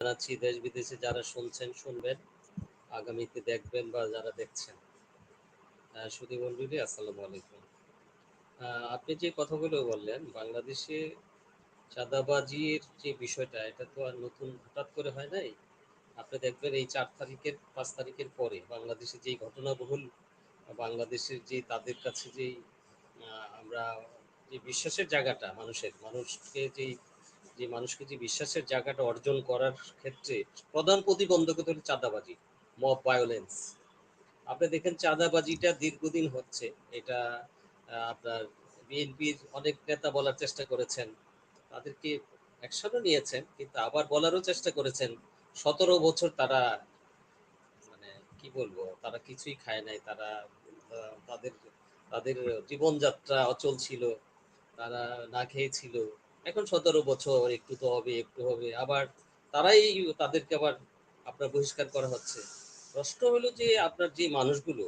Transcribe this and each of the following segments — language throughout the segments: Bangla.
জানাচ্ছি দেশ বিদেশে যারা শুনছেন, শুনবেন, আগামীতে দেখবেন বা যারা দেখছেন। সুধী মন্ডলী আসসালামু আলাইকুম। আপনি যে কথাগুলো বললেন, বাংলাদেশে চাঁদাবাজির যে বিষয়টা, এটা তো আর নতুন হঠাৎ করে হয় নাই? আপনি দেখবেন এই চার তারিখের, পাঁচ তারিখের পরে বাংলাদেশে যেই ঘটনাবহুল, বাংলাদেশের যে তাদের কাছে যেই আমরা যে বিশ্বাসের জায়গাটা, মানুষের, মানুষকে যেই যে মানুষকে যে বিশ্বাসের জায়গাটা অর্জন করার ক্ষেত্রে প্রধান প্রতিবন্ধকতা হলো চাঁদাবাজি মব ভায়োলেন্স আপনি দেখেন চাঁদাবাজিটা দীর্ঘদিন হচ্ছে, এটা আপনার বিএনপির অনেক নেতা বলার চেষ্টা করেছেন, তাদেরকে অ্যাকশনও নিয়েছেন, কিন্তু আবার বলারও চেষ্টা করেছেন, সতেরো বছর তারা মানে কি বলব, তারা কিছুই খায় নাই, তারা তাদের তাদের জীবনযাত্রা অচল ছিল, তারা না খেয়েছিল এখন সতেরো বছর, একটু তো হবে, একটু হবে। আবার তারাই তাদেরকে আবার আপনার বহিষ্কার করা হচ্ছে। প্রশ্ন হলো যে আপনার যে মানুষগুলো,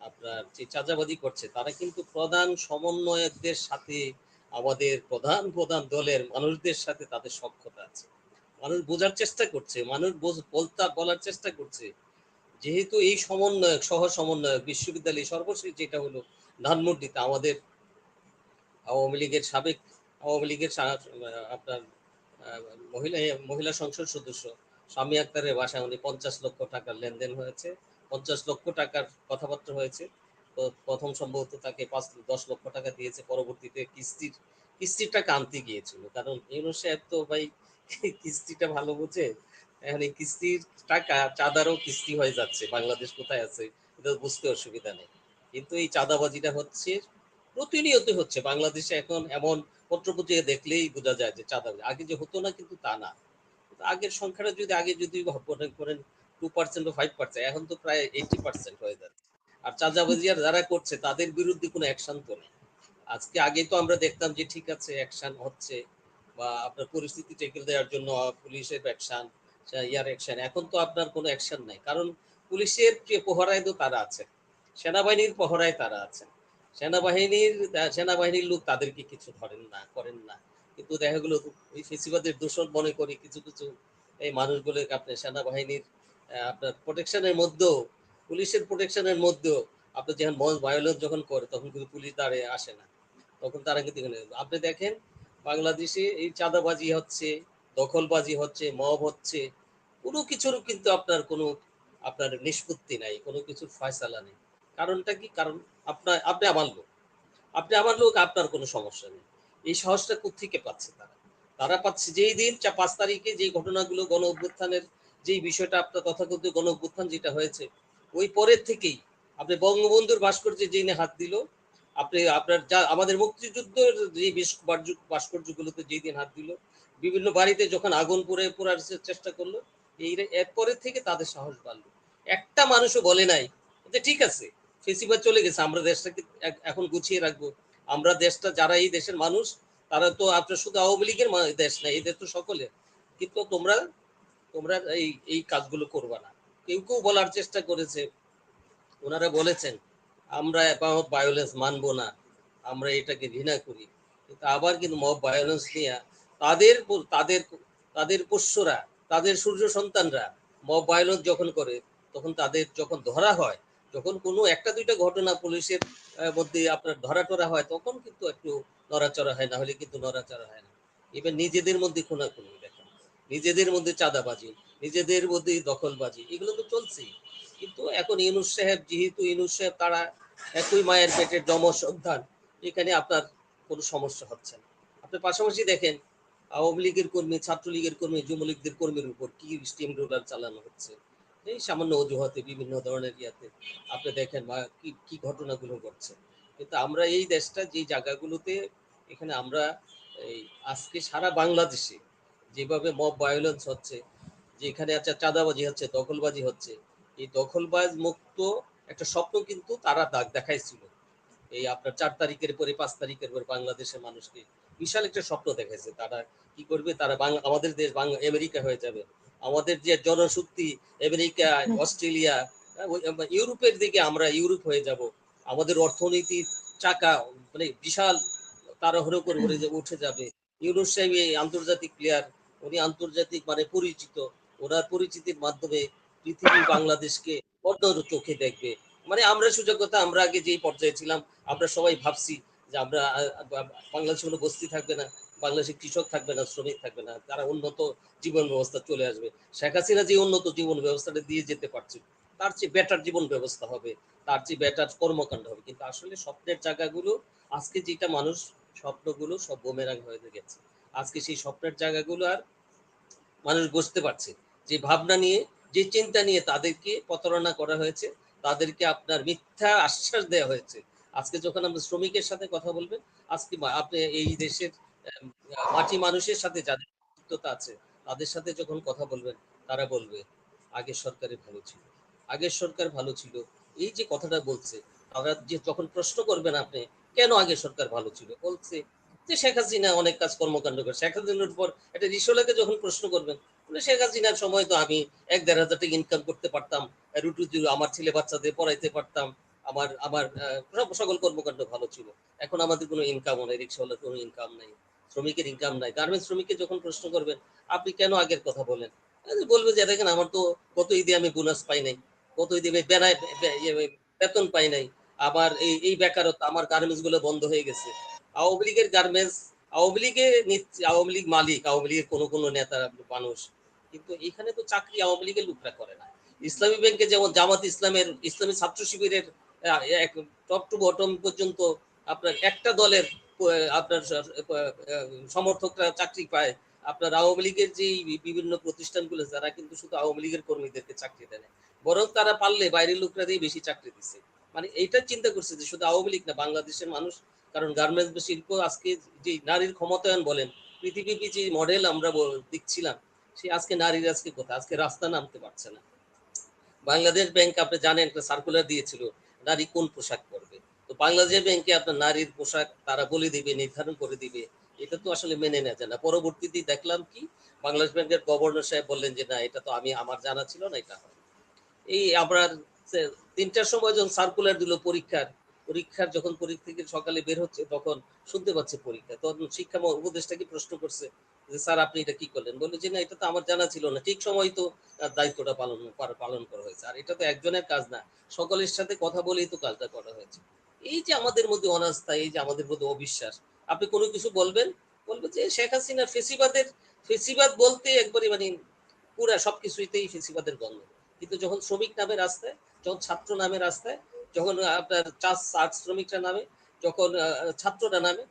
আপনার যে চাঁদাবাজি করছে, তারা কিন্তু প্রধান সমন্বয়কদের সাথে, আমাদের প্রধান প্রধান দলের মানুষদের সাথে তাদের সক্ষতা আছে। মানুষ বোঝার চেষ্টা করছে, মানুষ বলতা, বলার চেষ্টা করছে। যেহেতু এই সমন্বয়ক, সহ সমন্বয়ক বিশ্ববিদ্যালয় সর্বশেষ যেটা হলো ধানমন্ডিতে আমাদের আওয়ামী লীগের সাবেক আওয়ামী লীগের আপনার মহিলা মহিলা সংসদ সদস্য স্বামী আক্তারের বাসায় উনি পঞ্চাশ লক্ষ টাকার লেনদেন হয়েছে। পঞ্চাশ লক্ষ টাকার কথাবার্তা হয়েছে। তো প্রথম সম্ভবত তাকে পাঁচ, দশ লক্ষ টাকা দিয়েছে। পরবর্তীতে কিস্তির কিস্তির টাকা আনতে গিয়েছিল। কারণ ইউনুস সাহেব তো ভাই কিস্তিটা ভালো বোঝে, এখন কিস্তির টাকা চাঁদারও কিস্তি হয়ে যাচ্ছে। বাংলাদেশ কোথায় আছে এটা বুঝতে অসুবিধা নেই। কিন্তু এই চাঁদাবাজিটা হচ্ছে প্রতিনিয়ত হচ্ছে। বাংলাদেশে এখন এমন পত্রপত্রিকা দেখলেই বোঝা যায় যে চাঁদাবাজি আগে যে হতো না কিন্তু তা না। আগের সংখ্যাটা যদি আগে যদি করেন টু পার্সেন্ট বা ফাইভ পার্সেন্ট এখন তো প্রায় এইটি পার্সেন্ট হয়ে যাচ্ছে। আর চাঁদাবাজি আর যারা করছে, তাদের বিরুদ্ধে কোনো অ্যাকশন তো নেই। আজকে আগে তো আমরা দেখতাম যে ঠিক আছে অ্যাকশন হচ্ছে বা আপনার পরিস্থিতি টেকেল দেওয়ার জন্য পুলিশের অ্যাকশন ইয়ার অ্যাকশন এখন তো আপনার কোনো অ্যাকশন নাই। কারণ পুলিশের যে পহরায় তো তারা আছে সেনাবাহিনীর পহরায় তারা আছে সেনাবাহিনীর সেনাবাহিনীর লোক তাদেরকে কিছু ধরেন না, করেন না। কিন্তু দেখা গেলো ওই ফেসিবাদের দূষণ মনে করি কিছু কিছু এই মানুষগুলোকে আপনি সেনাবাহিনীর আপনার প্রোটেকশনের মধ্যেও, পুলিশের প্রোটেকশনের মধ্যেও আপনি যখন ভায়োলেন্স যখন করে, তখন কিন্তু পুলিশ দাঁড়িয়ে আসে না। তখন তারা কিন্তু আপনি দেখেন বাংলাদেশে এই চাঁদাবাজি হচ্ছে, দখলবাজি হচ্ছে, মব হচ্ছে, কোনো কিছুর কিন্তু আপনার কোনো, আপনার নিষ্পত্তি নাই, কোনো কিছুর ফয়সালা নেই। কারণটা কি? কারণ আপনার, আপনি আমার লোক। আপনি আমার লোক, আপনার কোনো সমস্যা নেই। এই সাহসটা কোথেকে পাচ্ছে তারা? তারা পাচ্ছে যেই দিন চা, পাঁচ তারিখে যে ঘটনাগুলো গণ অভ্যুত্থানের, যেই বিষয়টা আপনার তথাকথিত গণ অভ্যুত্থান যেটা হয়েছে, ওই পরের থেকেই আপনি বঙ্গবন্ধুর ভাস্কর্যে যেই হাত দিল। আপনি, আপনার যা, আমাদের মুক্তিযুদ্ধের যে ভাস্কর্যগুলোতে যেই দিন হাত দিল, বিভিন্ন বাড়িতে যখন আগুন পুড়ে, পোড়ার চেষ্টা করল, এই এরপরের থেকে তাদের সাহস বাড়লো। একটা মানুষও বলে নাই, যে ঠিক আছে ফেসিবাদ চলে গেছে, আমরা দেশটাকে এখন গুছিয়ে রাখব। আমরা দেশটা যারা এই দেশের মানুষ, তারা তো আপনার শুধু আওয়ামী লীগের দেশ না, এদের তো সকলে কিন্তু তোমরা তোমরা এই এই কাজগুলো করবা না। কেউ কেউ বলার চেষ্টা করেছে। ওনারা বলেছেন, আমরা ভায়োলেন্স মানবো না, আমরা এটাকে ঘৃণা করি। কিন্তু আবার কিন্তু মব ভায়োলেন্স নিয়ে তাদের তাদের তাদের পোষ্যরা, তাদের সূর্য সন্তানরা মব ভায়োলেন্স যখন করে, তখন তাদের যখন ধরা হয় যখন কোনো একটা দুইটা ঘটনা পুলিশের মধ্যে আপনার ধরা টরা হয়, তখন কিন্তু একটু নড়াচড়া হয়, না হলে কিন্তু নড়াচড়া হয় না। এবার নিজেদের মধ্যে খুনাখুনি দেখেন। নিজেদের মধ্যে চাঁদাবাজি, নিজেদের মধ্যে দখলবাজি, এগুলো তো চলছেই। কিন্তু এখন ইউনুস সাহেব, যেহেতু ইউনুস সাহেব তারা একই মায়ের পেটের যম সন্তান, এখানে আপনার কোনো সমস্যা হচ্ছে না। আপনি পাশাপাশি দেখেন, আওয়ামী লীগের কর্মী, ছাত্রলীগের কর্মী, যুবলীগদের কর্মীর উপর কি স্টিম রোলার চালানো হচ্ছে। এই সামান্য অজুহাতে, বিভিন্ন ধরনের ইয়াতে আপনি দেখেন বা কি কি ঘটনাগুলো ঘটছে। কিন্তু আমরা এই দেশটা, যে জায়গাগুলোতে এখানে আমরা এই আজকে সারা বাংলাদেশে যেভাবে মব ভায়োলেন্স হচ্ছে যেখানে একটা চাঁদাবাজি হচ্ছে, দখলবাজি হচ্ছে, এই দখলবাজ মুক্ত একটা স্বপ্ন কিন্তু তারা দাগ দেখাইছিল। এই আপনার চার তারিখের পরে পাঁচ তারিখের পরে বাংলাদেশের মানুষকে বিশাল একটা স্বপ্ন দেখাইছে। তারা কি করবে? তারা আমাদের দেশ আমেরিকা হয়ে যাবে। আমাদের যে জনশক্তি আমেরিকা অস্ট্রেলিয়া হ্যাঁ, ইউরোপের দিকে আমরা ইউরোপ হয়ে যাব। আমাদের অর্থনীতির চাকা মানে বিশাল তাড়াহুড়ো করে উঠে যাবে। ইউনুস সাহেব আন্তর্জাতিক প্লেয়ার উনি আন্তর্জাতিক মানে পরিচিত। ওনার পরিচিতির মাধ্যমে পৃথিবী বাংলাদেশকে অন্য চোখে দেখবে। মানে আমরা সুযোগ কথা আমরা আগে যেই পর্যায়ে ছিলাম আমরা সবাই ভাবছি যে আমরা বাংলাদেশে কোনো বস্তি থাকবে না। বাংলাদেশে কৃষক থাকবে না, শ্রমিক থাকবে না, তারা উন্নত জীবন ব্যবস্থা চলে আসবে। শেখ হাসিনা যে উন্নত জীবন ব্যবস্থাটা দিয়ে যেতে পারছে, তার চেয়ে বেটার জীবন ব্যবস্থা হবে, তার চেয়ে বেটার কর্মকাণ্ড হবে। কিন্তু আসলে স্বপ্নের জায়গাগুলো, আজকে যেটা মানুষ স্বপ্নগুলো সব বোমেরাং হয়ে গেছে। আজকে সেই স্বপ্নের জায়গাগুলো আর মানুষ বুঝতে পারছে যে ভাবনা নিয়ে, যে চিন্তা নিয়ে তাদেরকে প্রতারণা করা হয়েছে, তাদেরকে আপনার মিথ্যা আশ্বাস দেওয়া হয়েছে। আজকে যখন আমরা শ্রমিকের সাথে কথা বলবেন, আজকে আপনি এই দেশের মাটি মানুষের সাথে যাদের যুক্ততা আছে, তাদের সাথে যখন কথা বলবেন, তারা বলবে, আগের সরকারে ভালো ছিল। আগের সরকার ভালো ছিল। এই যে কথাটা বলছে, তারা যে যখন প্রশ্ন করবেন আপনি, কেন আগের সরকার ভালো ছিল? বলছে যে শেখ হাসিনা অনেক কাজ কর্মকাণ্ড করে। শেখ হাসিনার পর একটা রিসোলাকে যখন প্রশ্ন করবেন, বলে, শেখ হাসিনার সময় তো আমি এক দেড় হাজার টাকা ইনকাম করতে পারতাম, রুটু আমার ছেলে বাচ্চাদের পড়াইতে পারতাম। আমার আমার সকল কর্মকাণ্ড ভালো ছিল। এখন আমাদের কোনো ইনকামও নেই রিক্সাওয়ালার কোনো ইনকাম নাই শ্রমিকের ইনকাম নাই। গার্মেন্টস শ্রমিককে যখন প্রশ্ন করবেন আপনি কেন আগের কথা বলেন? বলবে যে দেখেন আমার তো কত ঈদে আমি বোনাস পাই নাই কত ঈদে বেড়ায় ইয়ে, বেতন পাই নাই আবার এই এই বেকারত্ব আমার গার্মেন্টসগুলো বন্ধ হয়ে গেছে। আওয়ামী লীগের গার্মেন্টস আওয়ামী লীগে নিচ্ছে- আওয়ামী লীগ মালিক আওয়ামী লীগের কোনো কোনো নেতা মানুষ কিন্তু এখানে তো চাকরি আওয়ামী লীগের লোকরা করে না। ইসলামী ব্যাংকে যেমন জামাত ইসলামের ইসলামী ছাত্র শিবিরের টপ টু বটম পর্যন্ত আপনার একটা দলের আপনার সমর্থকরা চাকরি পায়। আপনার আওয়ামী লীগের যে বিভিন্ন প্রতিষ্ঠানগুলো, যারা কিন্তু শুধু আওয়ামী লীগের কর্মীদেরকে চাকরি দেয় বরং তারা পারলে বাইরের লোকরা দিয়ে বেশি চাকরি দিচ্ছে মানে এইটা চিন্তা করছে যে শুধু আওয়ামী লীগ না, বাংলাদেশের মানুষ, কারণ গার্মেন্টস শিল্প আজকে যে নারীর ক্ষমতায়ন বলেন পৃথিবীকে যে মডেল আমরা দেখছিলাম, সে আজকে নারীর আজকে কোথায়? আজকে রাস্তা নামতে পারছে না। বাংলাদেশ ব্যাংক আপনি জানেন একটা সার্কুলার দিয়েছিল নারী কোন পোশাক পরবে? তো বাংলাদেশ ব্যাংকে আপনার নারীর পোশাক তারা বলে দিবে, নির্ধারণ করে দিবে, এটা তো আসলে মেনে নেওয়া যায় না পরবর্তীতে দেখলাম কি, বাংলাদেশ ব্যাংকের গভর্নর সাহেব বললেন যে, না, এটা তো আমি, আমার জানা ছিল না, এটা এই আমরা তিনটার সময় যখন সার্কুলার দিল পরীক্ষার পরীক্ষার যখন পরীক্ষা সকালে বের হচ্ছে, তখন শুনতে পাচ্ছে পরীক্ষা। তখন শিক্ষা উপদেষ্টাকে প্রশ্ন করছে যে, স্যার, আপনি এটা কি করলেন? বলল যে, না, এটা তো আমার জানা ছিল না। ঠিক সময় তো তার দায়িত্বটা পালন পালন করা হয়েছে। আর এটা তো একজনের কাজ না। সকলের সাথে কথা বলেই তো কাজটা করা হয়েছে। এই যে আমাদের মধ্যে অনাস্থা, এই যে আমাদের মধ্যে অবিশ্বাস, আপনি কোনো কিছু বলবেন? বলবে যে, শেখ হাসিনার ফেসিবাদের, ফেসিবাদ বলতে একবারে মানে পুরা সবকিছুতেই ফেসিবাদের গন্ধ। কিন্তু যখন শ্রমিক নামে রাস্তায়, যখন ছাত্র নামে রাস্তায় যখন আপনার চাষ শ্রমিকরা নামে, যখন ছাত্ররা নামে,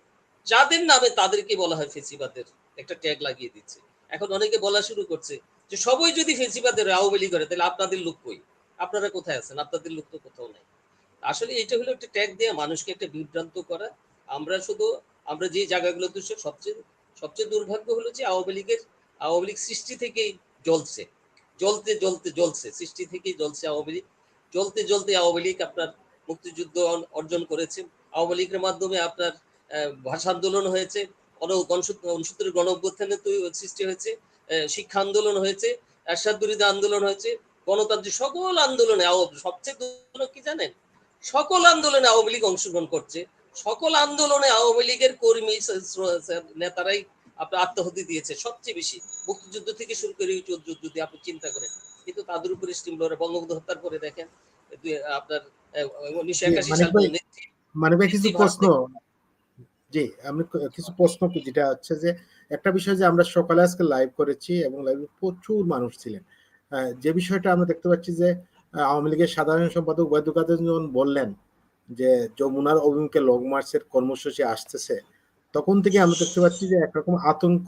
যাদের নামে তাদেরকে বলা হয় ফেসিবাদের, একটা ট্যাগ লাগিয়ে দিচ্ছে। এখন অনেকে বলা শুরু করছে যে, সবাই যদি ফেসিবাদের আওয়ামী লীগ করে, তাহলে আপনাদের লোক কই? আপনারা কোথায় আছেন? আপনাদের লোক তো কোথাও নাই। আসলে এটা হলো একটা ট্যাগ দিয়ে, মানুষকে একটা বিভ্রান্ত করা। আমরা শুধু, আমরা যে জায়গাগুলোতে সবচেয়ে সবচেয়ে দুর্ভাগ্য হলো যে আওয়ামী লীগের, আওয়ামী লীগ সৃষ্টি থেকেই জ্বলছে। জ্বলতে জ্বলতে, জ্বলছে। সৃষ্টি থেকেই জ্বলছে আওয়ামী লীগ। জ্বলতে জ্বলতে আওয়ামী লীগ আপনার মুক্তিযুদ্ধ অর্জন করেছে। আওয়ামী লীগের মাধ্যমে আপনার ভাষা আন্দোলন হয়েছে উনসত্তরের গণ সৃষ্টি হয়েছে শিক্ষা আন্দোলন হয়েছে, এরশাদ আন্দোলন হয়েছে, গণতান্ত্রিক সকল আন্দোলনে সবচেয়ে কি জানেন? সকল আন্দোলনে আওয়ামী লীগ অংশগ্রহণ করছে। সকল আন্দোলনে আওয়ামী লীগের কর্মী নেতারাই আপনার আত্মহত্যা দিয়েছে সবচেয়ে বেশি। মুক্তিযুদ্ধ থেকে শুরু করে যুদ্ধ যদি আপনি চিন্তা করেন কিন্তু তাদের উপরে স্টিমলরে বঙ্গবন্ধু হত্যার পরে দেখেন আপনার উনিশশো একাশি সাল মানে কিছু প্রশ্ন? জি আমি কিছু প্রশ্ন কি যেটা হচ্ছে যে একটা বিষয় যে আমরা সকালে আজকে লাইভ করেছি এবং লাইভে প্রচুর মানুষ ছিলেন। যে বিষয়টা আমরা দেখতে পাচ্ছি যে আওয়ামী লীগের সাধারণ সম্পাদক ওবায়দুল কাদের বললেন যে যমুনার অভিমুখে লং মার্চের কর্মসূচি আসতেছে তখন থেকে আমরা দেখতে পাচ্ছি যে একরকম আতঙ্ক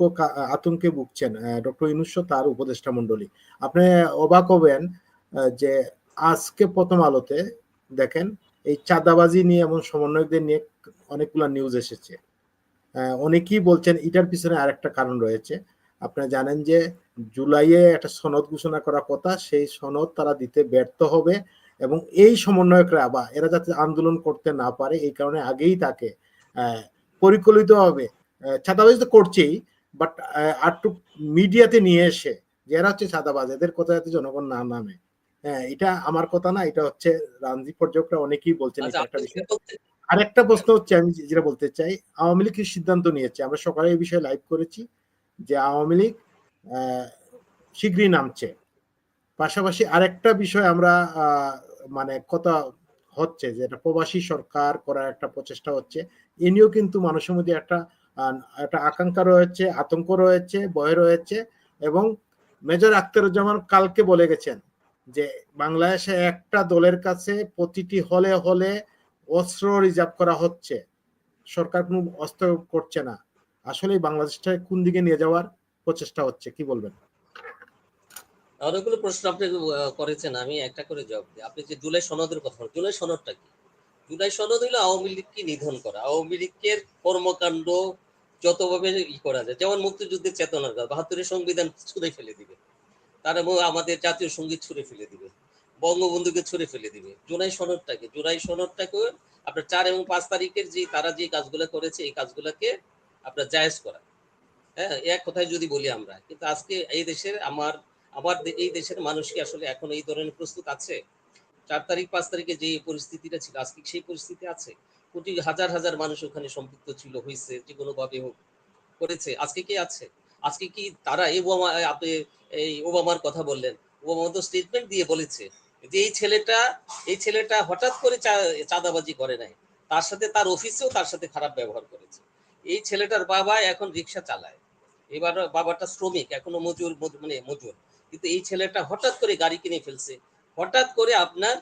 আতঙ্কে ভুগছেন ডক্টর ইনুস তার উপদেষ্টা মন্ডলী আপনি অবাক হবেন যে আজকে প্রথম আলোতে দেখেন এই চাঁদাবাজি নিয়ে এমন সমন্বয়কদের নিয়ে অনেকগুলো নিউজ এসেছে। অনেকেই বলছেন এটার পিছনে আরেকটা কারণ রয়েছে। আপনারা জানেন যে জুলাইয়ে একটা সনদ ঘোষণা করা কথা, সেই সনদ তারা দিতে ব্যর্থ হবে এবং এই সমন্বয়করা বা এরা যাতে আন্দোলন করতে না পারে, এই কারণে আগেই তাকে পরিকল্পিতভাবে চাঁদাবাজি তো করছেই বাট আরটু মিডিয়াতে নিয়ে এসে যে এরা হচ্ছে চাঁদাবাজ এদের কথা যাতে জনগণ না নামে। হ্যাঁ এটা আমার কথা না এটা হচ্ছে রাজনীতি পর্যটকরা অনেকেই বলছেন আচ্ছা একটা বিষয়। আরেকটা প্রশ্ন হচ্ছে আমি যেটা বলতে চাই আওয়ামী লীগ সিদ্ধান্ত নিয়েছে? আমরা সকালে এই বিষয়ে লাইভ করেছি যে আওয়ামী লীগ আহ, শীঘ্রই নামছে। পাশাপাশি আরেকটা বিষয় আমরা আহ, মানে কথা হচ্ছে যে এটা প্রবাসী সরকার করার একটা প্রচেষ্টা হচ্ছে। এ নিয়েও কিন্তু মানুষের মধ্যে একটা একটা আকাঙ্ক্ষা রয়েছে, আতঙ্ক রয়েছে, ভয় রয়েছে এবং মেজর আখতারুজ্জামান কালকে বলে গেছেন যে বাংলাদেশে একটা দলের কাছে প্রতিটি হলে হলে অস্ত্র রিজার্ভ করা হচ্ছে। সরকার কোনো অস্ত্র করছে না। আসলে বাংলাদেশটা কোন দিকে নিয়ে যাওয়ার প্রচেষ্টা হচ্ছে, কি বলবেন? অনেকগুলো প্রশ্ন আপনি করেছেন, আমি একটা করে জবাব দিই। আপনি যে জুলাই সনদের কথা জুলাই সনদটা কি? জুলাই সনদ হলো আওয়ামী লীগকে নিধন করা। আওয়ামী লীগের কর্মকাণ্ড যতভাবে ই করা যায়, যেমন মুক্তিযুদ্ধের চেতনার কথা বাহাত্তরের সংবিধান ছুঁড়ে ফেলে দিবে। তারা আমাদের জাতীয় সংগীত ছুঁড়ে ফেলে দিবে। বঙ্গবন্ধুকে ছুঁড়ে ফেলে দিবে। জুলাই সনদটাকে জুলাই সনদটাকে আপনার চার এবং পাঁচ তারিখের যে, তারা যে কাজগুলো করেছে, এই কাজগুলোকে আপনার জায়েজ করা। হ্যাঁ এক কথায় যদি বলি আমরা, কিন্তু আজকে এই দেশের আমার আবার এই দেশের মানুষ কি আসলে এখন এই ধরনের প্রস্তুত আছে? চার তারিখ, পাঁচ তারিখে যে পরিস্থিতিটা ছিল আজকে সেই পরিস্থিতি আছে? কোটি হাজার হাজার মানুষ ওখানে সম্পৃক্ত ছিল হয়েছে যে কোনো ভাবে হোক, করেছে। আজকে কি আছে? আজকে কি তারা এই ওবামা আপনি এই ওবামার কথা বললেন, ওবামা তো স্টেটমেন্ট দিয়ে বলেছে যে এই ছেলেটা এই ছেলেটা হঠাৎ করে চাঁদাবাজি করে নাই। তার সাথে তার অফিসেও তার সাথে খারাপ ব্যবহার করেছে। এই ছেলেটার বাবা এখন রিক্সা চালায়। এবার বাবাটা শ্রমিক, এখনও মজুর, মজ- মানে মজুর। কিন্তু এই ছেলেটা হঠাৎ করে গাড়ি কিনে ফেলছে। হঠাৎ করে আপনার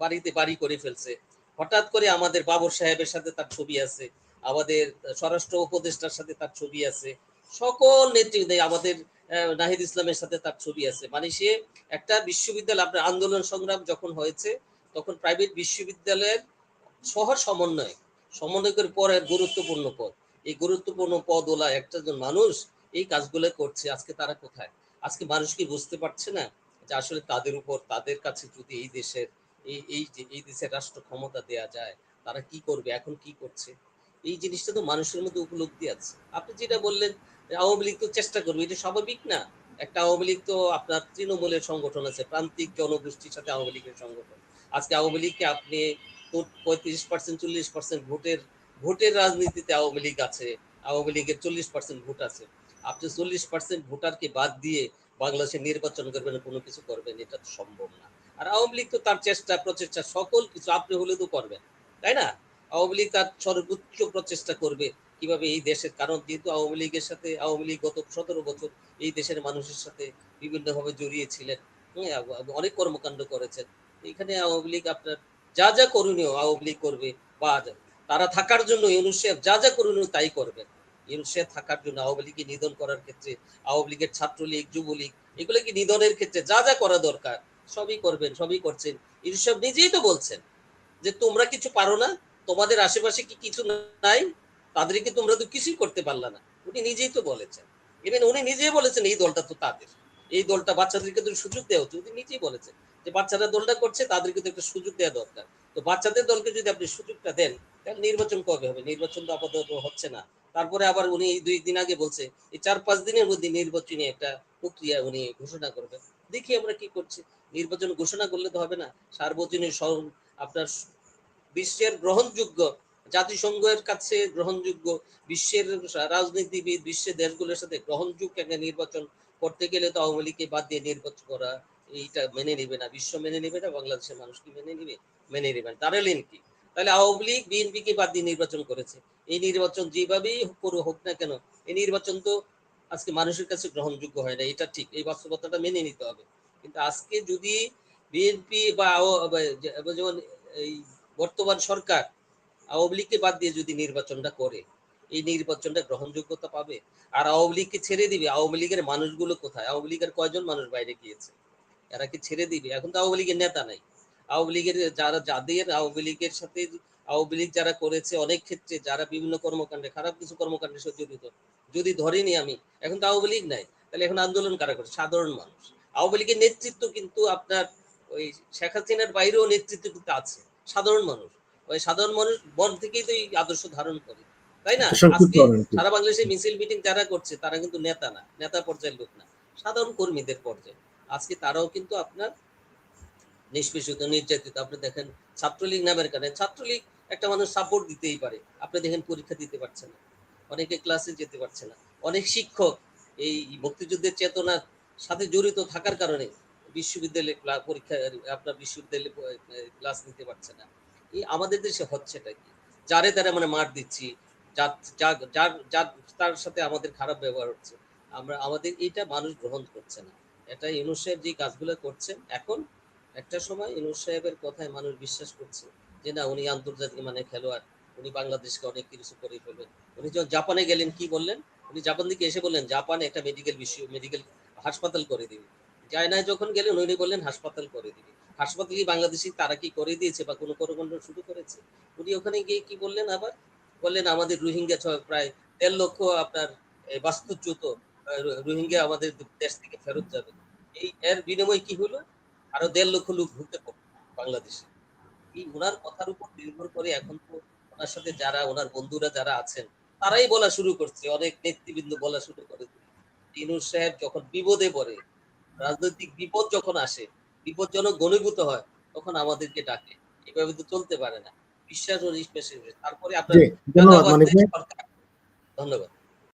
বাড়িতে বাড়ি করে ফেলছে। হঠাৎ করে আমাদের বাবর সাহেবের সাথে তার ছবি আছে, আমাদের স্বরাষ্ট্র উপদেষ্টার সাথে তার ছবি আছে, সকল নেতৃত্বে আমাদের নাহিদ ইসলামের সাথে তার ছবি আছে। মানে সে একটা বিশ্ববিদ্যালয়, আপনার আন্দোলন সংগ্রাম যখন হয়েছে, তখন প্রাইভেট বিশ্ববিদ্যালয়ের শহর সমন্বয়, সমন্বয়কের পরের গুরুত্বপূর্ণ পদ। এই গুরুত্বপূর্ণ পদ ওলা একটা মানুষ এই কাজগুলো করছে, আজকে তারা কোথায়? আজকে মানুষ কি বুঝতে পারছে না যে আসলে তাদের উপর, তাদের কাছে যদি এই দেশের, এই এই যে, এই দেশের রাষ্ট্র ক্ষমতা দেয়া যায়, তারা কি করবে, এখন কি করছে? এই জিনিসটা তো মানুষের মধ্যে উপলব্ধি আছে। আপনি যেটা বললেন, আওয়ামী লীগ তো চেষ্টা করবে, এটা স্বাভাবিক না। একটা আওয়ামী লীগ তো আপনার তৃণমূলের সংগঠন আছে, প্রান্তিক জনগোষ্ঠীর সাথে আওয়ামী লীগের সংগঠন। আজকে আওয়ামী লীগকে আপনি পঁয়ত্রিশ পার্সেন্ট চল্লিশ পার্সেন্ট ভোটের ভোটের রাজনীতিতে আওয়ামী লীগ আছে, আওয়ামী লীগের চল্লিশ পার্সেন্ট ভোট আছে। আপনি চল্লিশ পার্সেন্ট ভোটারকে বাদ দিয়ে বাংলাদেশে নির্বাচন করবেন কোনো কিছু করবেন এটা তো সম্ভব না। আর আওয়ামী লীগ তো তার চেষ্টা প্রচেষ্টা সকল কিছু আপনি হলে তো করবেন তাই না? আওয়ামী লীগ তার সর্বোচ্চ প্রচেষ্টা করবে কীভাবে এই দেশের কারণ যেহেতু আওয়ামী লীগের সাথে আওয়ামী লীগ গত সতেরো বছর এই দেশের মানুষের সাথে বিভিন্নভাবে জড়িয়ে ছিলেন হ্যাঁ, অনেক কর্মকাণ্ড করেছেন। এখানে আওয়ামী লীগ আপনার যা যা করণীয় আওয়ামী লীগ করবে বা তারা থাকার জন্য ইউনুসেফ যা যা করণীয় তাই করবেন। ইউনুসেফ থাকার জন্য আওয়ামী লীগকে নিধন করার ক্ষেত্রে, আওয়ামী লীগের ছাত্রলীগ, যুবলীগ এগুলো কি নিধনের ক্ষেত্রে যা যা করা দরকার, সবই করবেন, সবই করছেন। ইউনুসেফ নিজেই তো বলছেন যে, তোমরা কিছু পারো না, তোমাদের আশেপাশে কি কিছু নাই? তাদেরকে তোমরা তো কিছুই করতে পারলা না। উনি নিজেই তো বলেছেন। ইভেন উনি নিজেই বলেছেন, এই দলটা তো তাদের। এই দলটা বাচ্চাদেরকে তো সুযোগ দেওয়া উচিত। উনি নিজেই বলেছেন যে, বাচ্চারা দলটা করছে, তাদেরকে তো একটা সুযোগ দেওয়া দরকার। তো বাচ্চাদের দলকে যদি আপনি সুযোগটা দেন, তাহলে নির্বাচন কবে হবে? নির্বাচন তো আপাতত হচ্ছে না। তারপরে আবার উনি দুই দিন আগে বলছে, এই চার পাঁচ দিনের মধ্যে নির্বাচনী একটা প্রক্রিয়া উনি ঘোষণা করবেন। দেখি আমরা কি করছি। নির্বাচন ঘোষণা করলে তো হবে না। সার্বজনীন সর- আপনার বিশ্বের গ্রহণযোগ্য, জাতিসংঘের কাছে গ্রহণযোগ্য, বিশ্বের রাজনীতিবিদ, বিশ্বের দেশগুলোর সাথে গ্রহণযোগ্য একটা নির্বাচন করতে গেলে তো আওয়ামী লীগকে বাদ দিয়ে নির্বাচন করা, এইটা মেনে নেবে না। বিশ্ব মেনে নেবে না, বাংলাদেশের মানুষ কি মেনে নেবে? মেনে নেবে না। দাঁড়ালেন কি? তাহলে আওয়ামী লীগ, বিএনপি কে বাদ দিয়ে নির্বাচন করেছে। এই নির্বাচন যেভাবেই হোক না কেন, এই নির্বাচন তো আজকে মানুষের কাছে গ্রহণযোগ্য হয় না, এটা ঠিক, এই বাস্তবতাটা মেনে নিতে হবে। কিন্তু আজকে যদি বিএনপি বা যেমন এই বর্তমান সরকার আওয়ামী লীগকে বাদ দিয়ে যদি নির্বাচনটা করে, এই নির্বাচনটা গ্রহণযোগ্যতা পাবে। আর আওয়ামী লীগকে ছেড়ে দিবে, আওয়ামী লীগের মানুষগুলো কোথায়? আওয়ামী লীগের কয়জন মানুষ বাইরে গিয়েছে? এরা কি ছেড়ে দিবে? এখন তো আওয়ামী লীগের নেতা নাই। আওয়ামী লীগের যারা যাদের আওয়ামী লীগের সাথে আওয়ামী লীগ যারা করেছে অনেক ক্ষেত্রে যারা বিভিন্ন কর্মকাণ্ডে খারাপ কিছু কর্মকাণ্ডের সাথে জড়িত যদি ধরেনি আমি এখন তো আওয়ামী লীগ নাই তাহলে এখন আন্দোলন কারা করে? সাধারণ মানুষ। আওয়ামী লীগের নেতৃত্ব কিন্তু আপনার ওই শেখ হাসিনার বাইরেও নেতৃত্ব কিন্তু আছে সাধারণ মানুষ। ওই সাধারণ মানুষ মন থেকেই তো এই আদর্শ ধারণ করে তাই না? আজকে সারা বাংলাদেশে মিছিল মিটিং যারা করছে তারা কিন্তু নেতা না নেতা পর্যায়ের লোক না সাধারণ কর্মীদের পর্যায়ে। আজকে তারাও কিন্তু আপনার নিষ্পেষিত, নির্যাতিত। আপনি দেখেন, ছাত্রলীগ নামের কারণে ছাত্রলীগ একটা মানুষ সাপোর্ট দিতেই পারে। আপনি দেখেন, পরীক্ষা দিতে পারছে না। অনেকে ক্লাসে যেতে পারছে না। অনেক শিক্ষক এই মুক্তিযুদ্ধের চেতনা সাথে জড়িত থাকার কারণে বিশ্ববিদ্যালয়ে পরীক্ষা, আপনার বিশ্ববিদ্যালয়ে ক্লাস নিতে পারছে না। এই আমাদের দেশে হচ্ছেটা কি? যারে তারা মানে মার দিচ্ছি যার যার যার, তার সাথে আমাদের খারাপ ব্যবহার হচ্ছে। আমরা, আমাদের এটা মানুষ গ্রহণ করছে না। এটা ইউনুস সাহেব যে কাজগুলো করছেন, এখন একটা সময় ইউনুস সাহেবের কথায় মানুষ বিশ্বাস করছে যে না, উনি আন্তর্জাতিক মানে খেলোয়াড়, উনি বাংলাদেশকে অনেক কিছু করে ফেলবেন। উনি যখন জাপানে গেলেন, কি বললেন? উনি জাপান থেকে এসে বললেন, জাপানে একটা মেডিকেল বিশ্ব মেডিকেল হাসপাতাল করে দিবে। চায়নায় যখন গেলেন, উনি বললেন, হাসপাতাল করে দিবে। হাসপাতাল কি বাংলাদেশি, তারা কি করে দিয়েছে বা কোনো কর্মকাণ্ড শুরু করেছে? উনি ওখানে গিয়ে কি বললেন আবার? বললেন, আমাদের রোহিঙ্গা ছ- প্রায় দেড় লক্ষ আপনার বাস্তুচ্যুত রোহিঙ্গা আমাদের দেশ থেকে ফেরত যাবে। এই, এর বিনিময়ে কি হলো? আরও দেড় লক্ষ লোক ঢুকতে পারবে বাংলাদেশে। এই ওনার কথার উপর নির্ভর করে এখন তো ওনার সাথে যারা ওনার বন্ধুরা যারা আছেন তারাই বলা শুরু করছে অনেক নেতৃবৃন্দ বলা শুরু করে ইনুর সাহেব যখন বিপদে পড়ে রাজনৈতিক বিপদ যখন আসে বিপজ্জনক ঘনীভূত হয় তখন আমাদেরকে ডাকে। এভাবে তো চলতে পারে না। বিশ্বাস ও নিষ্পেষে তারপরে আপনার। ধন্যবাদ।